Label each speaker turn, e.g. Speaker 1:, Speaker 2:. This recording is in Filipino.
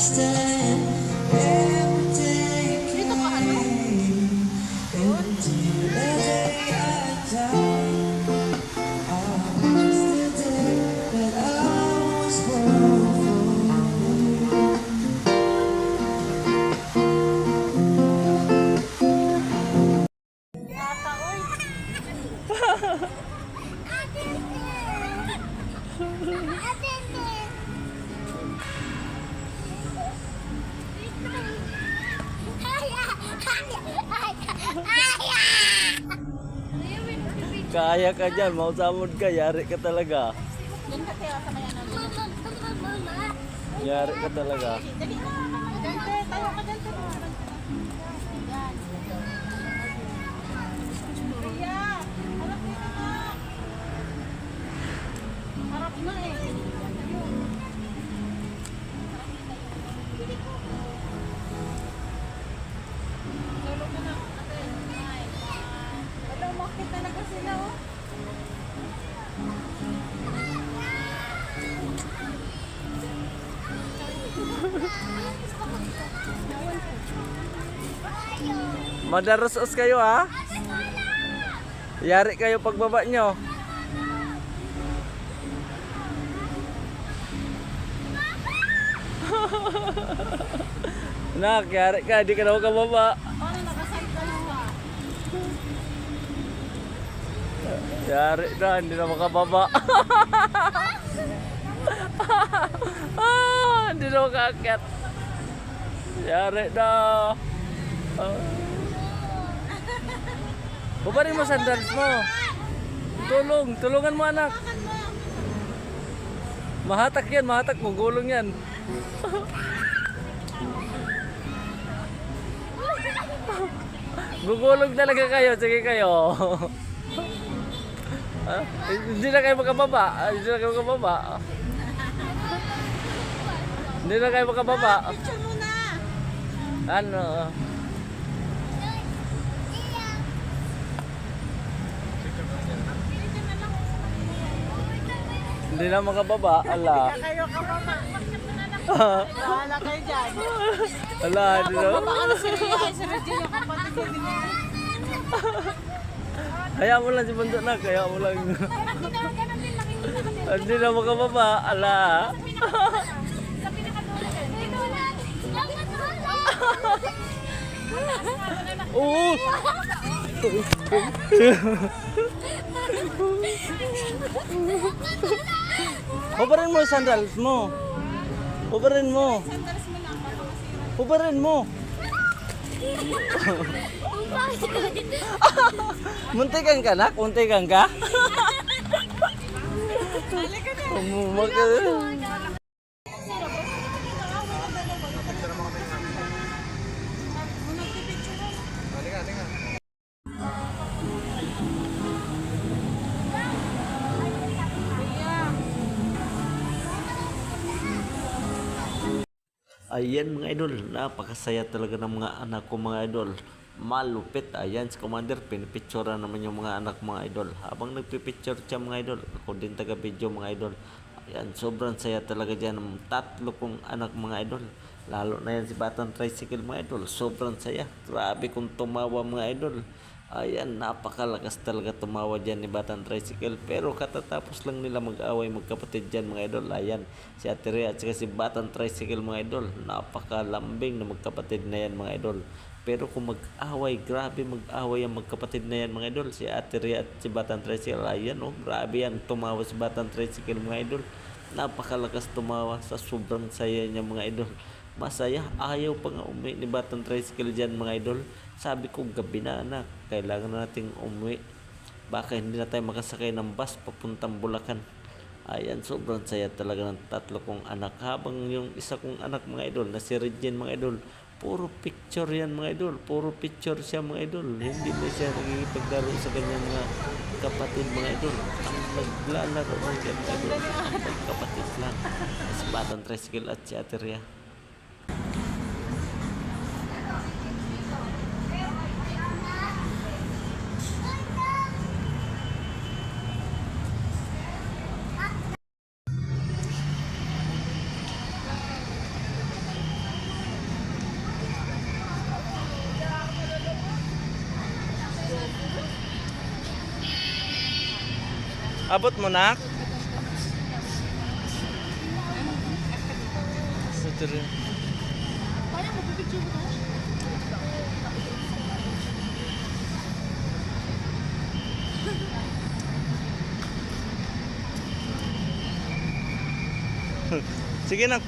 Speaker 1: understand
Speaker 2: Kaya ka dyan, mausamod ka, yari ka talaga. Yari ka talaga.
Speaker 3: Tayo ka dante.
Speaker 2: Madaros-os kayo ha? Yari kayo pagbaba nyo. Nak, yari ka, di ka na
Speaker 3: ka?
Speaker 2: Yari na, hindi na makababa. ah, hindi na makakit. Yari na. Ah. Babarin mo sandals mo. Tulong, tulungan mo anak. Mahatak yan, mahatak mo, gulong yan. Gugulong talaga kayo, sige kayo. Ah, hindi na kayo makababa. Ah, Hindi na kayo makababa. Hindi na kayo makababa. Ano? Hindi na makababa. Ala.
Speaker 3: Kayo ka pa ma. Bahala kayo dyan.
Speaker 2: Ala, hindi na.
Speaker 3: Yan. Si Regine yung kapatid ko din yan.
Speaker 2: Kaya mo lang si Bando na. Kaya mo lang. Hindi na makababa. Ala. Oo. Hubarin mo yung sandals mo. Hubarin mo. Hubarin mo. Muntikan ka nak? Muntikan ka? Umumag ka. Ayan mga idol, napakasaya talaga ng mga anak ko mga idol. Malupit, ayan si Commander, pinipictura naman yung mga anak mga idol. Habang nagpipicture siya mga idol, ako din taga video mga idol. Ayan, sobrang saya talaga dyan ng tatlo kong anak mga idol. Lalo na yan si Batang Tricycle mga idol, sobrang saya. Grabe kung tumawa mga idol. Ayan, napakalakas talaga tumawa dyan ni Batang Tricycle. Pero katatapos lang nila mag-away magkapatid dyan mga idol. Ayan, si Ate Rhea at si Batang Tricycle mga idol. Napakalambing na magkapatid na yan mga idol. Pero kung mag-away, grabe mag-away ang magkapatid na yan mga idol. Si Ate Rhea at si Batang Tricycle. Ayan oh, grabe yan. Tumawa si Batang Tricycle mga idol. Napakalakas tumawa sa sobrang saya niya mga idol. Masaya, ayaw pa nga umuwi ni Batang Tricycle dyan mga idol. Sabi ko, gabi na anak, kailangan na nating umuwi. Baka hindi na tayo makasakay ng bus papuntang Bulacan. Ayan, sobrang saya talaga ng tatlo kong anak. Habang yung isa kong anak mga idol, na si Regine mga idol, puro picture yan mga idol. Puro picture siya mga idol. Hindi na siya nagkikipaglaro sa kanyang mga kapatid mga idol. Ang naglalaro ng mga idol, magkapatid lang. Si Batang Tricycle at si Ate
Speaker 4: Abot mo nak. Sa diri.
Speaker 3: Kaya mo, pipicture mo tayo?
Speaker 4: Sige nak.